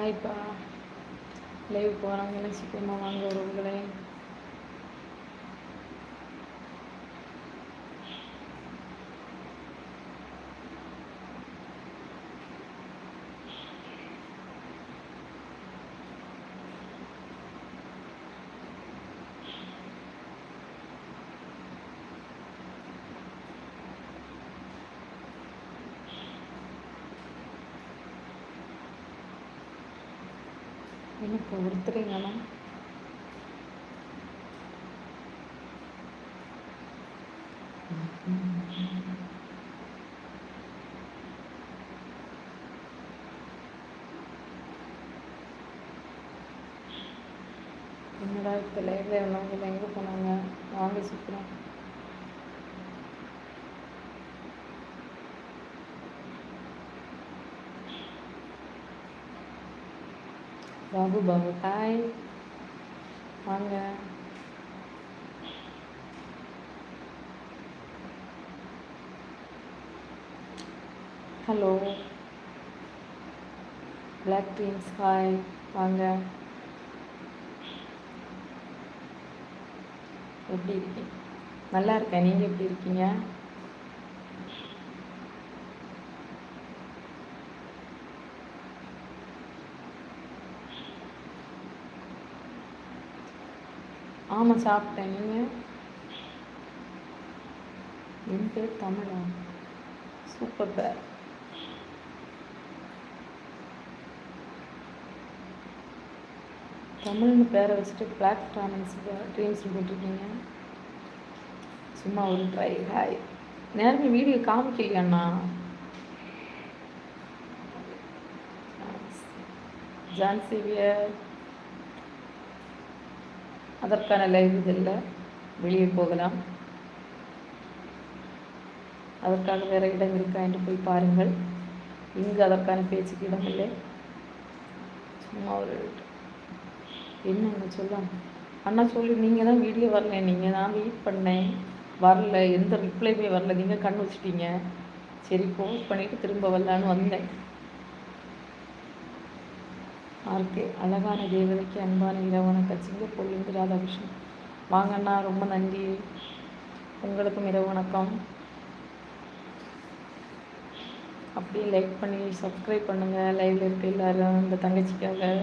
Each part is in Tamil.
ஹாய்ப்பா லைவ் போகிறாங்கன்னு சீக்கிரமாக வாங்க உறவுகளே எனக்கு ஒருத்தரே என்னடா இப்போ லைவ்ல உள்ளவங்க எங்கே போனாங்க? வாங்க சீக்கிரம் பாபு பாபு ஹாய் வாங்க ஹலோ பிளாக் டீம்ஸ் ஹாய் வாங்க எப்படி இருக்கீங்க நல்லா இருக்கேன் நீங்கள் எப்படி இருக்கீங்க? ஆமாம் சாப்பிட்டேன். நீங்கள் என் பேர் தமிழா. சூப்பர் பேர் தமிழ்னு பேரை வச்சுட்டு பிளாக் ட்ராமன்ஸ் ட்ரீம்ஸ் போட்டிருக்கீங்க. சும்மா ஒரு ட்ரை ஹாய் நேரமே வீடியோ காமிக்கலையாண்ணா? ஜான்சிவியர் அதற்கான லைவ் இதில் வெளியே போகலாம். அதற்காக வேறு இடம் இருக்கா என்று போய் பாருங்கள். இங்கு அதற்கான பேச்சுக்கு இடம் இல்லை. சும்மா ஒரு என்னங்க சொல்ல அண்ணா சொல்லி நீங்கள் தான் வீடியோ வரல நீங்கள் தான் வெயிட் பண்ணேன். வரல எந்த ரிப்ளைமே வரல. நீங்கள் கண் வச்சிட்டீங்க. சரி போஸ்ட் பண்ணிவிட்டு திரும்ப வரலான்னு வந்தேன். ஆர்கே. அழகான தேவதைக்கு அன்பான இரவணக்கம் கட்சிங்க பொல்லிந்து ராதாகிருஷ்ணன். வாங்கண்ணா ரொம்ப நன்றி. உங்களுக்கும் இரவு வணக்கம். அப்படியே லைக் பண்ணி சப்ஸ்கிரைப் பண்ணுங்கள் லைவில் இருக்க எல்லாரும் இந்த தங்கச்சிக்காக.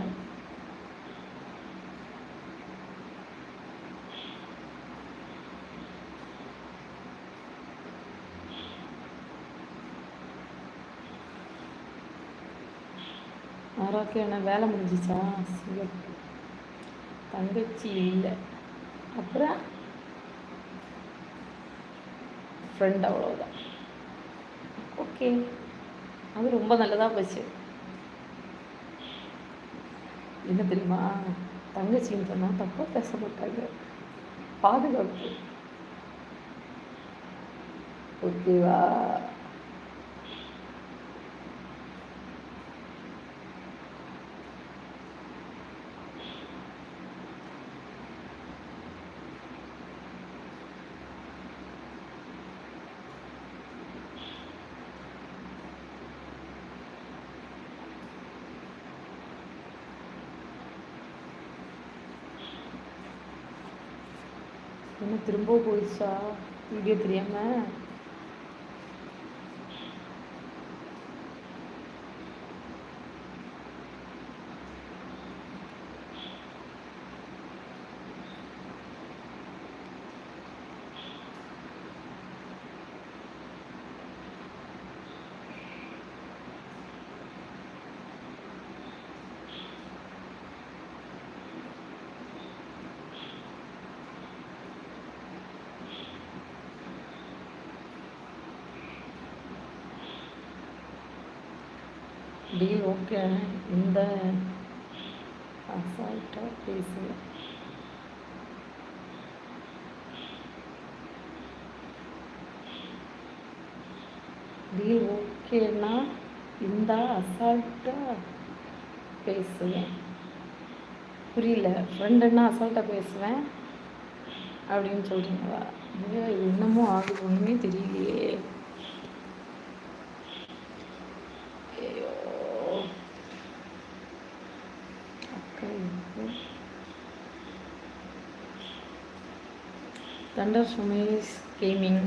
ஆரோக்கியம் என்ன வேலை முடிஞ்சிச்சா? சிவப்பு தங்கச்சி இல்லை. அப்புறம் ஃப்ரெண்ட் அவ்வளோதான் ஓகே அது ரொம்ப நல்லதாக போச்சு. என்ன தெரியுமா? தங்கச்சின்னு சொன்னால் தப்பாக பேச மாட்டாங்க பாதுகாப்பு ஓகேவா என்ன திரும்ப போயிடுச்சா? வீடியோ தெரியாம? டீல் ஓகே இந்த அசால்ட்டாக பேசு டீல் ஓகேன்னா இந்த அசால்ட்டாக பேசுவேன் புரியல. ஃப்ரெண்டுன்னா அசால்ட்டாக பேசுவேன் அப்படின்னு சொல்கிறீங்களா இன்னமும் ஆகுது. ஒன்றுமே தெரியலையே. தண்டர் சுமேஸ் கேமிங்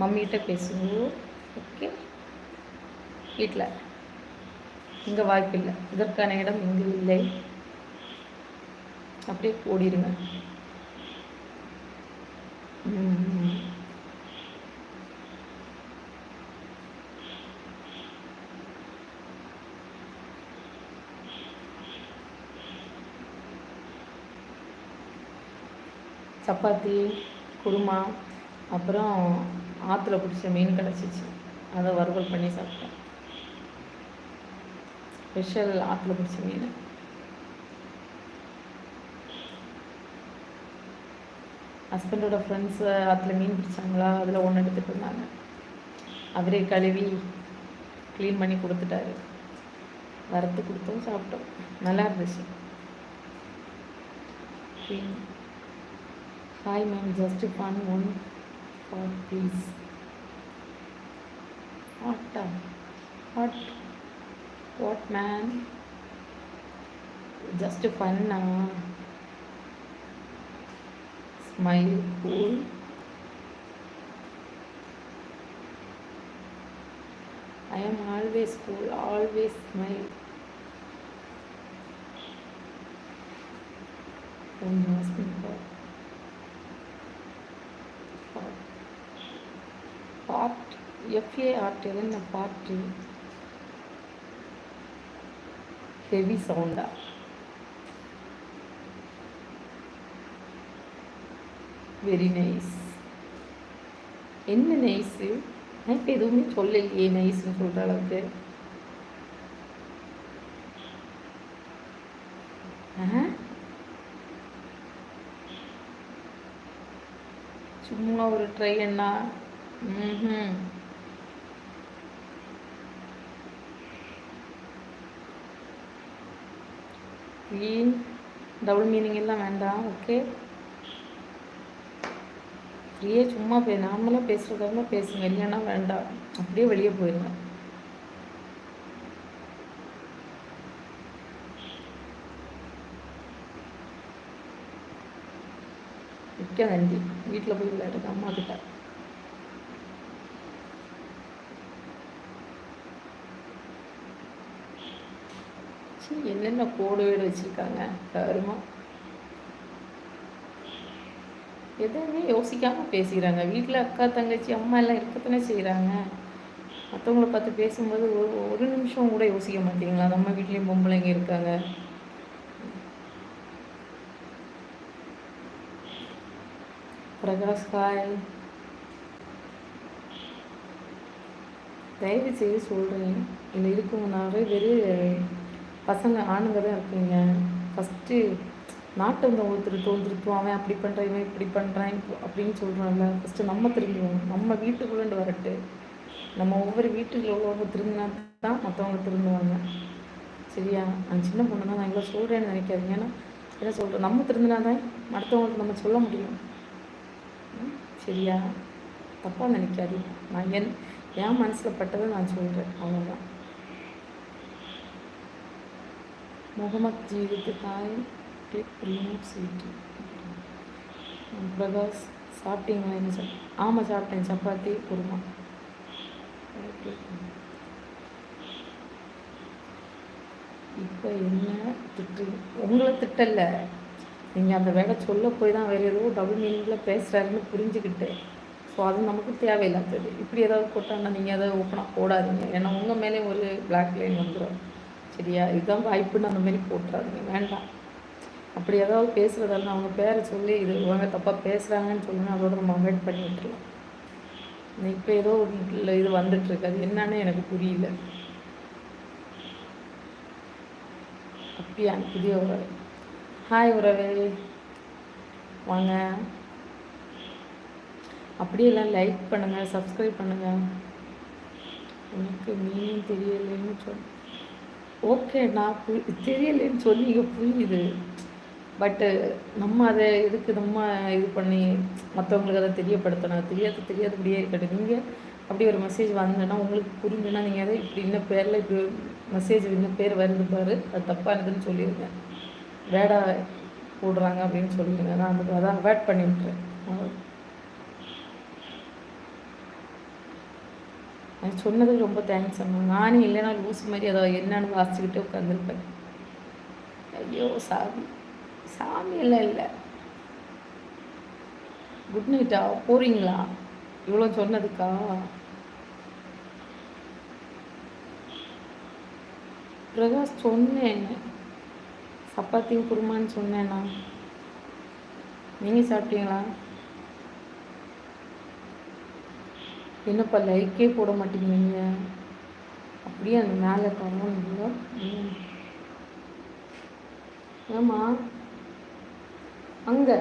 மம்மிகிட்ட பேசுவோம் ஓகே வீட்டில் இங்கே வாய்ப்பில்லை. இதற்கான இடம் இங்கு இல்லை. அப்படியே ஓடிடுங்க சப்பாத்தி குருமா அப்புறம் ஆற்றுல பிடிச்ச மீன் கிடச்சிச்சு. அதை வறுவல் பண்ணி சாப்பிட்டேன். ஸ்பெஷல் ஆற்றுல பிடிச்ச மீன். ஹஸ்பண்டோட ஃப்ரெண்ட்ஸு ஆற்றுல மீன் பிடிச்சாங்களா? அதில் ஒன்று எடுத்துகிட்டு இருந்தாங்க அவரே கழுவி க்ளீன் பண்ணி கொடுத்துட்டாரு. வறுத்து கொடுத்தோம் சாப்பிட்டோம். நல்லா இருந்துச்சு. hi ma'am just fun one for please what a what what man just ஃபன்னா smile cool I am always cool always smile don't ask me Part part FA என்ன பார்ட்டி ஹெவி சவுண்டா வெரி நைஸ் என்ன நைஸு நான் இப்போ எதுவுமே சொல்லலையே நைஸ்ன்னு சொல்கிற அளவுக்கு. சும்மா ஒரு ட்ரை என்ன ம் டபுள் மீனிங் எல்லாம் வேண்டாம் ஓகே ஃப்ரீயாக சும்மா பே நார்மலாக பேசுகிறதா பேசுங்க இல்லைன்னா வேண்டாம். அப்படியே வெளியே போயிடுங்க. மிக்க நன்றி வீட்டில் போய் விளையாடுங்க அம்மா கிட்ட. என்னென்ன கோடு வீடு வச்சுருக்காங்க? கருமம். எதுவுமே யோசிக்காமல் பேசிக்கிறாங்க. வீட்டில் அக்கா தங்கச்சி அம்மா எல்லாம் இருக்கத்தானே செய்கிறாங்க மற்றவங்கள பார்த்து பேசும்போது ஒரு ஒரு நிமிஷம் கூட யோசிக்க மாட்டீங்களா? நம்ம வீட்லேயும் பொம்பளைங்க இருக்காங்க. பிரகாஷ் காய் தயவு செய்து சொல்கிறேன் இல்லை இருக்குங்க நிறைய பேர் பசங்க ஆணுங்க தான் இருப்பீங்க. ஃபஸ்ட்டு நாட்டு வந்து ஒருத்தர் தோன்றுருப்போம் அவன் அப்படி பண்ணுறான் இவன் இப்படி பண்ணுறான் அப்படின்னு சொல்கிறான்ல ஃபஸ்ட்டு நம்ம திரும்புவோம் நம்ம வீட்டுக்குள்ளே வரட்டு. நம்ம ஒவ்வொரு வீட்டுக்குள்ள உள்ளவங்க திரும்பினா தான் மற்றவங்க திரும்புவாங்க சரியா? நான் சின்ன பொண்ணு தான் நான் இவ்வளோ சொல்கிறேன்னு நினைக்காதீங்க. ஏன்னா என்ன சொல்கிறேன் நம்ம திரும்பினா தான் மற்றவங்களுக்கு நம்ம சொல்ல முடியும். சரியா? தப்பாக நினைக்காதீங்க. நான் என் என் மனசில் பட்டதை நான் சொல்கிறேன் அவ்வளோதான் முகமத் ஜீவித்து தாய் கிளிக் ரிமூவ் பிரகாஷ் சாப்பிட்டீங்களா என்ன சார் ஆமாம் சாப்பிட்டேன் சப்பாத்தி குருமா இப்போ என்ன திட்டு உங்களை திட்டல நீங்கள் அந்த வேலை சொல்ல போய் தான் வேறு ஏதோ டபுள் மீனிங்கில் பேசுகிறாருன்னு புரிஞ்சுக்கிட்டேன் ஸோ அது நமக்கு தேவையில்லாதது இப்படி ஏதாவது போட்டாங்கன்னா நீங்கள் அதை ஓப்பனாக போடாதீங்க ஏன்னா உங்கள் மேலே ஒரு பிளாக் லைன் வந்துடும் சரியா? இதுதான் வாய்ப்புன்னு அந்த மாதிரி போட்டுறாதீங்க வேண்டாம். அப்படி ஏதாவது பேசுகிறதால அவங்க பேரை சொல்லி இது இவங்க தப்பாக பேசுகிறாங்கன்னு சொல்லி அதோட நம்ம அவாய்ட் பண்ணி விட்டுருலாம் இப்போ ஏதோ இல்லை இது வந்துட்டுருக்கு அது என்னன்னு எனக்கு புரியல. அப்படியா புதிய உறவு. ஹாய் உறவே. வாங்க. அப்படியே எல்லாம் லைக் பண்ணுங்கள் சப்ஸ்கிரைப் பண்ணுங்கள் எனக்கு மீன் தெரியலைன்னு சொல் ஓகே நான் தெரியலைன்னு சொன்னீங்க புரியுது பட்டு நம்ம அதை எதுக்கு நம்ம இது பண்ணி மற்றவங்களுக்கு அதை தெரியப்படுத்தணும்? தெரியாது தெரியாதபடியே இருக்கட்டும். நீங்கள் அப்படி ஒரு மெசேஜ் வந்தேன்னா உங்களுக்கு புரிஞ்சுன்னா நீங்கள் அதை இப்படி இன்ன பேரில் இப்படி மெசேஜ் இன்னும் பேர் வருது பாரு அது தப்பானதுன்னு சொல்லிடுங்க. வேடா போடுறாங்க அப்படின்னு சொல்லிடுங்க. நான் அதுக்கு அதான் அவாய்ட் பண்ணி விட்டுறேன் அது சொன்னதுக்கு ரொம்ப தேங்க்ஸ் அம்மா. நானும் இல்லைனா லூஸ் மாதிரி அதை என்னன்னு வாசிச்சுக்கிட்டு உட்காந்துருப்பேன் ஐயோ சாமி. சாமி எல்லாம் இல்லை. குட் நைட்டா போகிறீங்களா இவ்வளோ சொன்னதுக்கா? பிரகாஷ் சொன்னேன். சப்பாத்தியும் குருமான்னு சொன்னேண்ணா நீங்கள் சாப்பிட்டீங்களா? என்னப்பா லைக்கே போட மாட்டேங்கிறீங்க? அப்படியே அந்த மேலே காணும் ஏமா அங்கே.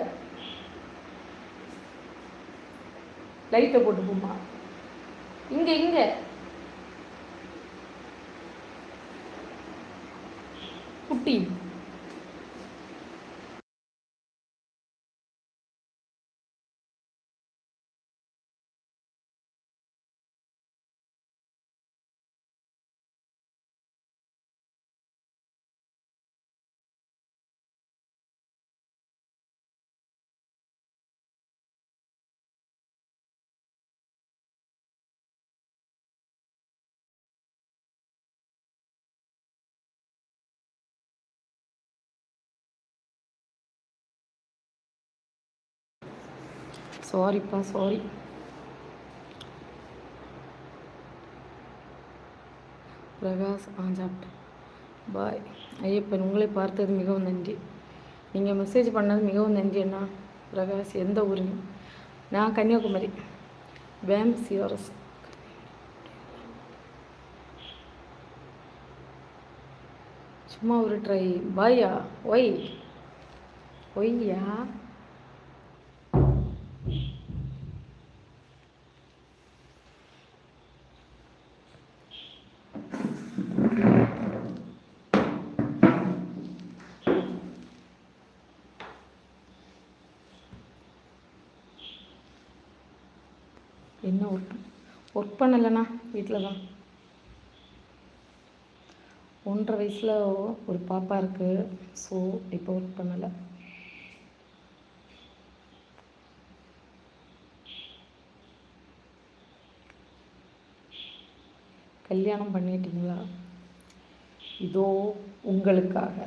லைட்டை போட்டு போமா இங்கே இங்கே. குட்டி. சாரிப்பா சாரி பிரகாஷ் ஆ சாப்பிட்டேன் பாய். ஐயப்பன் உங்களை பார்த்தது மிகவும் நன்றி. நீங்கள் மெசேஜ் பண்ணது மிகவும் நன்றி அண்ணா. பிரகாஷ் எந்த ஊர் நான் கன்னியாகுமரி. பேம் சிஆர்எஸ் சும்மா ஒரு ட்ரை பாயா ஒய். ஒய்யா? ஒர்க் பண்ணலைண்ணா வீட்டில் தான் ஒன்றரை வயசில் ஒரு பாப்பா இருக்குது ஸோ இப்போ ஒர்க் பண்ணலை. கல்யாணம் பண்ணிட்டீங்களா? இதோ உங்களுக்காக.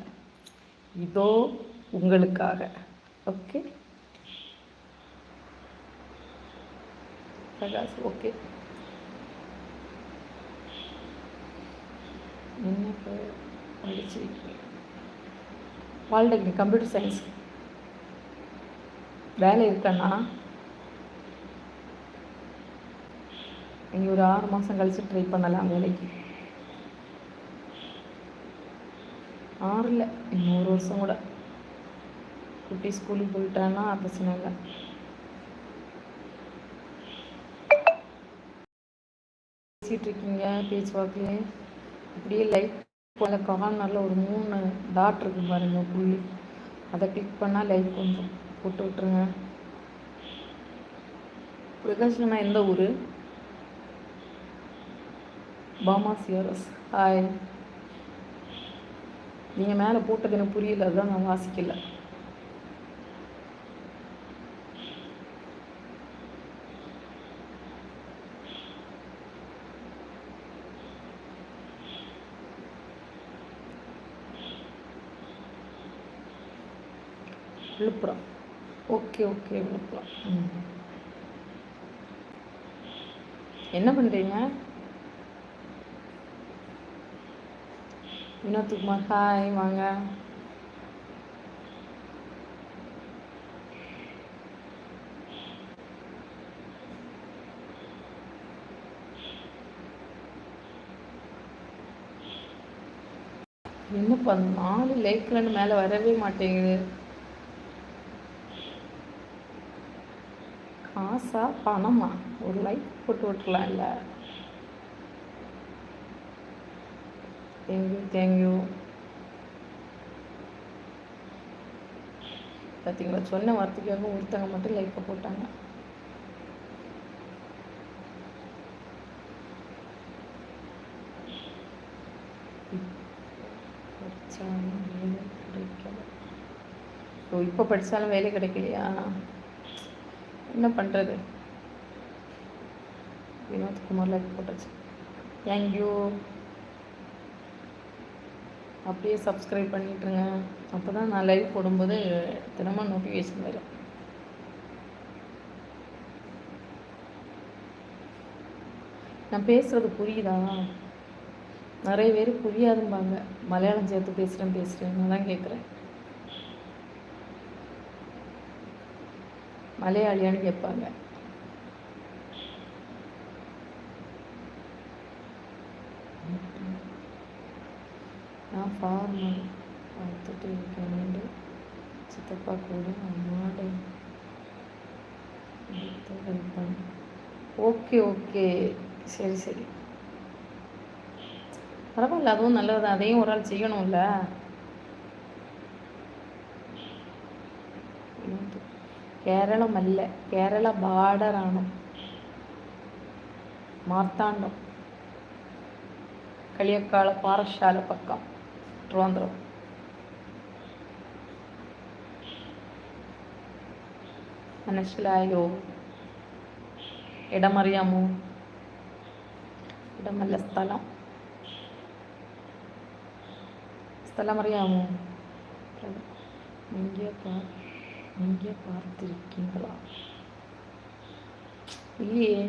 இதோ உங்களுக்காக. ஓகே பிரகாஷ் ஓகே என்ன படிச்சிருக்கீங்க பாலிடெக்னிக் கம்ப்யூட்டர் சயின்ஸ். வேலை இருக்கண்ணா நீங்கள் ஒரு ஆறு மாதம் கழித்து ட்ரை பண்ணலாம் வேலைக்கு. ஆறு இல்லை இன்னும் ஒரு வருஷம் கூட. குட்டி ஸ்கூலுக்கு போயிட்டான்னா பிரச்சனை இல்லை. பேசிகிட்டு இருக்கீங்க பேச்சு வாக்குலேயே இப்படியே லைட் போல கார்னரில் ஒரு மூணு டாட் இருக்கு பாருங்க புள்ளி. அதை கிளிக் பண்ணால் லைக் கொஞ்சம் போட்டு விட்ருங்க பிரகாஷ்னா எந்த ஊர்? பாமா சியரஸ் ஹாய் நீங்கள் மேலே போட்டது எனக்கு புரியல அதுதான் நான் வாசிக்கல. விழுப்புரம். Okay okay Villupuram. என்ன பண்ணுறீங்க வினோத்குமார் ஹாய் வாங்க. என்ன என்னப்பா நாலு லேக்லன்னு மேலே வரவே மாட்டேங்குது. ஆசா பணமா? ஒரு லைக் போட்டு விட்டுலாம் இல்லை தேங்க்யூ தேங்க்யூ பார்த்தீங்களா சொன்ன வார்த்தைக்காக ஒருத்தங்க மட்டும் லைக்கை போட்டாங்க. படித்தாலும் வேலை கிடைக்கல. இப்போ படித்தாலும் வேலை கிடைக்கலையா? என்ன பண்ணுறது வினோத்குமார் லைக் போட்டாச்சு தேங்க்யூ அப்படியே சப்ஸ்கிரைப் பண்ணிட்டுருங்க. அப்போ தான் நான் லைவ் போடும்போது தினமும் நோட்டிஃபிகேஷன் வரும். நான் பேசுகிறது புரியுதா? நிறைய பேர் புரியாதும்பாங்க. மலையாளம் சேர்த்து பேசுகிறேன் பேசுகிறேன் நான் தான் கேட்குறேன் மலையாளியான்னு கேட்பாங்க. நான் ஃபார்மல் பார்த்துட்டு இருக்கேன். சித்தப்பா கூட அம்மாடை ஓகே ஓகே. சரி சரி. பரவாயில்ல அதுவும் நல்லது அதையும் ஒரு ஆள் செய்யணும்ல. കേരളമല്ല കേരള ബാർഡറാണ് മാർത്താണ്ഡം കളിയക്കാള പാറശാല പക്കം ട്രിവാൻഡ്രം. മനസ്സിലായോ ഇടമറിയാമോ? ഇടമല്ല സ്ഥലം. സ്ഥലം അറിയാമോ எங்கே பார்த்திருக்கீங்களா? இல்லையே.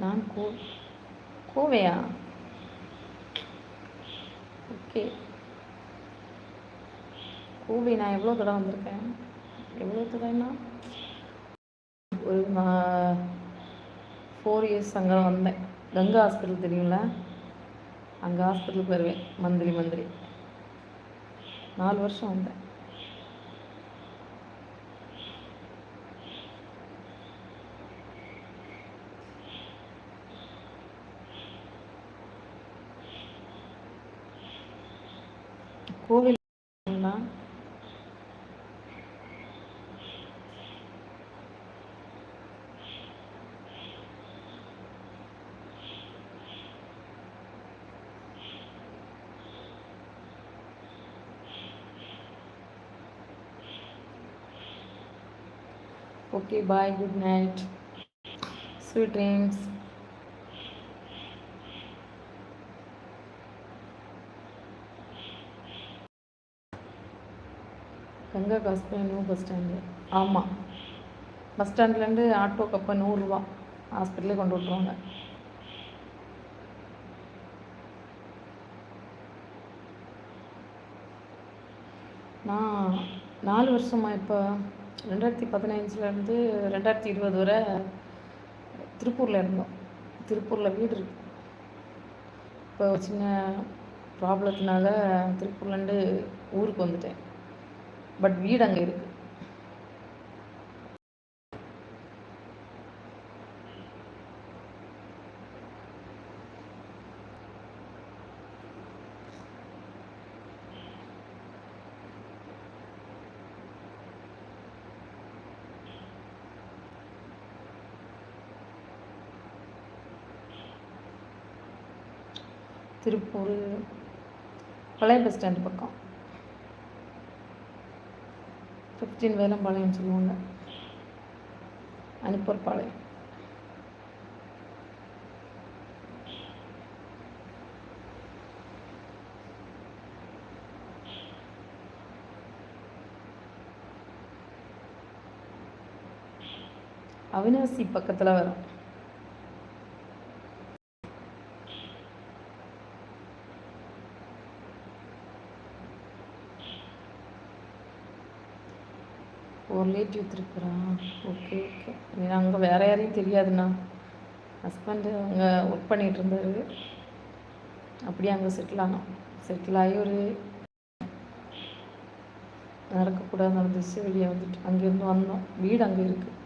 நான் கோ கோவையா? ஓகே. கோவை நான் எவ்வளோ தடவை வந்திருக்கேன்? எவ்வளோ தடவைன்னா? ஒரு நான் ஃபோர் இயர்ஸ் அங்கே வந்தேன். கங்கா ஹாஸ்பிட்டல் தெரியுங்களா அங்கே ஹாஸ்பிட்டலுக்கு வருவேன். மந்திரி மந்திரி. நாலு வருஷம் வந்தேன். கோவில் okay bye good night sweet dreams Ganga காசு நியூ பஸ் ஸ்டாண்டு ஆமாம் பஸ் ஸ்டாண்ட்லேருந்து ஆட்டோக்கு அப்போ நூறுரூவா ஹாஸ்பிட்டலே கொண்டு விட்ருவாங்க நான் நாலு வருஷமா இப்போ ரெண்டாயிரத்தி பதினஞ்சுலேருந்து ரெண்டாயிரத்தி இருபது வரை திருப்பூரில் இருந்தோம். திருப்பூரில் வீடு இருக்கு. இப்போ சின்ன ப்ராப்ளத்தினால திருப்பூர்லேருந்து ஊருக்கு வந்துட்டேன். பட் வீடு அங்கே இருக்குது திருப்பூர் பழைய பஸ் ஸ்டாண்டு பக்கம். ஃபிஃப்டீன் வேலம்பாளையம் சொல்லுவாங்க. அனுப்பூர் பாளையம் அவினாசி பக்கத்தில் வரும். ரிலேட்டிவ் திருப்புரா? Okay okay. அங்கே வேறு யாரையும் தெரியாதுண்ணா. ஹஸ்பண்டு அங்கே ஒர்க் பண்ணிகிட்டு இருந்தார். அப்படியே அங்கே செட்டில் ஆனோம் செட்டில் ஆகி ஒரு நடக்கக்கூடாது நடந்துச்சு வெளியே வந்துட்டு அங்கேருந்து வந்தோம். வீடு அங்கே இருக்குது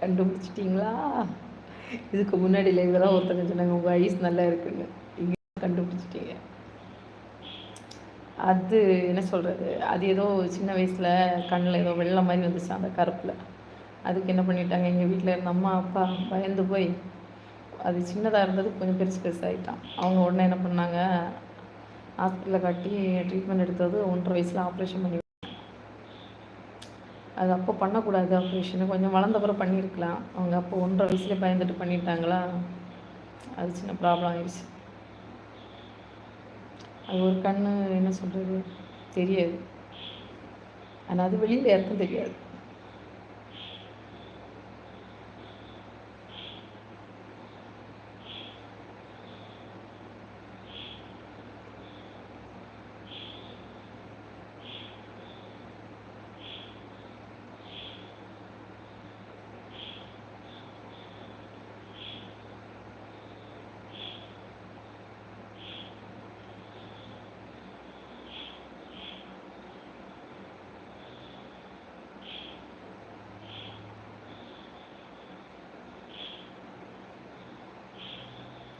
கண்டுபிடிச்சிட்டிங்களா? இதுக்கு முன்னாடி லைவ்ல தான் ஒருத்தங்க சொன்னாங்க உங்கள் ஐஸ் நல்லா இருக்குன்னு. இங்கே கண்டுபிடிச்சிட்டீங்க. அது என்ன சொல்கிறது அது ஏதோ சின்ன வயசில் கண்ணில் ஏதோ வெள்ளம் மாதிரி வந்துச்சு அந்த கருப்பில். அதுக்கு என்ன பண்ணிட்டாங்க எங்கள் வீட்டில் இருந்த அம்மா அப்பா பயந்து போய் அது சின்னதாக இருந்தது கொஞ்சம் பெருசு பெருசாகிட்டான் அவங்க உடனே என்ன பண்ணாங்க ஹாஸ்பிட்டலில் காட்டி ட்ரீட்மெண்ட் எடுத்தது ஒன்றரை வயசில் ஆப்ரேஷன் பண்ணி அது அப்போ பண்ணக்கூடாது. ஆப்ரேஷன் கொஞ்சம் வளர்ந்த பிறகு பண்ணியிருக்கலாம். அவங்க அப்போ ஒன்றரை வயசுலேயே பயந்துட்டு பண்ணிட்டாங்களா? அது சின்ன ப்ராப்ளம் ஆயிடுச்சு. அது ஒரு கண் என்ன சொல்கிறது தெரியாது. ஆனால் அது வெளியில் யாருக்கும் தெரியாது.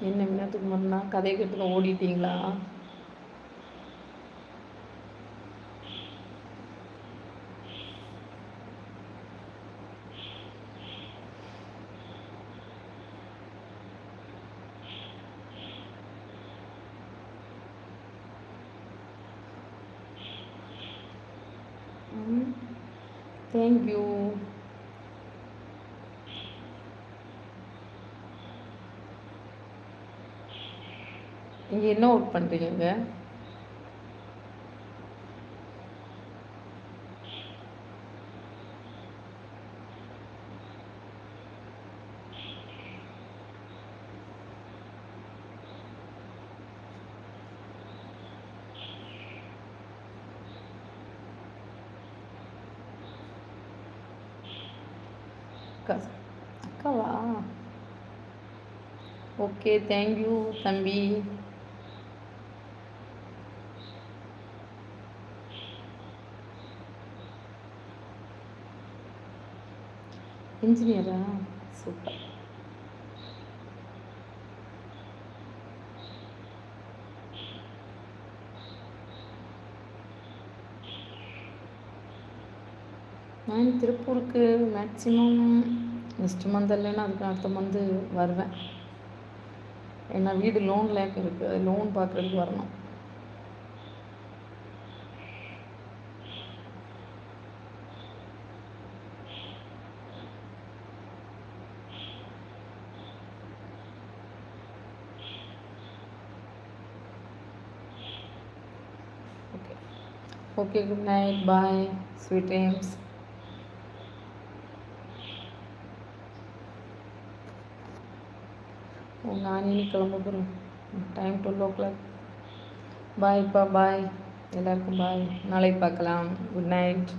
என்ன மின்னத்துக்கு முன்னா கதையை கேட்டு ஓடிட்டீங்களா தேங்க்யூ நீங்கள் என்ன ஒர்க் பண்ணுறீங்க அக்கா அக்காவா? ஓகே தேங்க்யூ தம்பி. இன்ஜினியரா சூப்பர் நான் திருப்பூருக்கு மேக்ஸிமம் நெக்ஸ்ட் மந்த் இல்லைன்னா அதுக்கு அடுத்த மந்த்து வருவேன். ஏன்னா வீடு லோன் லேக் இருக்குது லோன் பார்க்குறதுக்கு வரணும். Okay, good night. Bye. Sweet dreams. நான் இனி கிளம்ப போகிறேன் டைம் டுவெல் ஓ கிளாக் பாய்ப்பா பாய் எல்லாருக்கும் பாய் நாளை பார்க்கலாம் குட் நைட்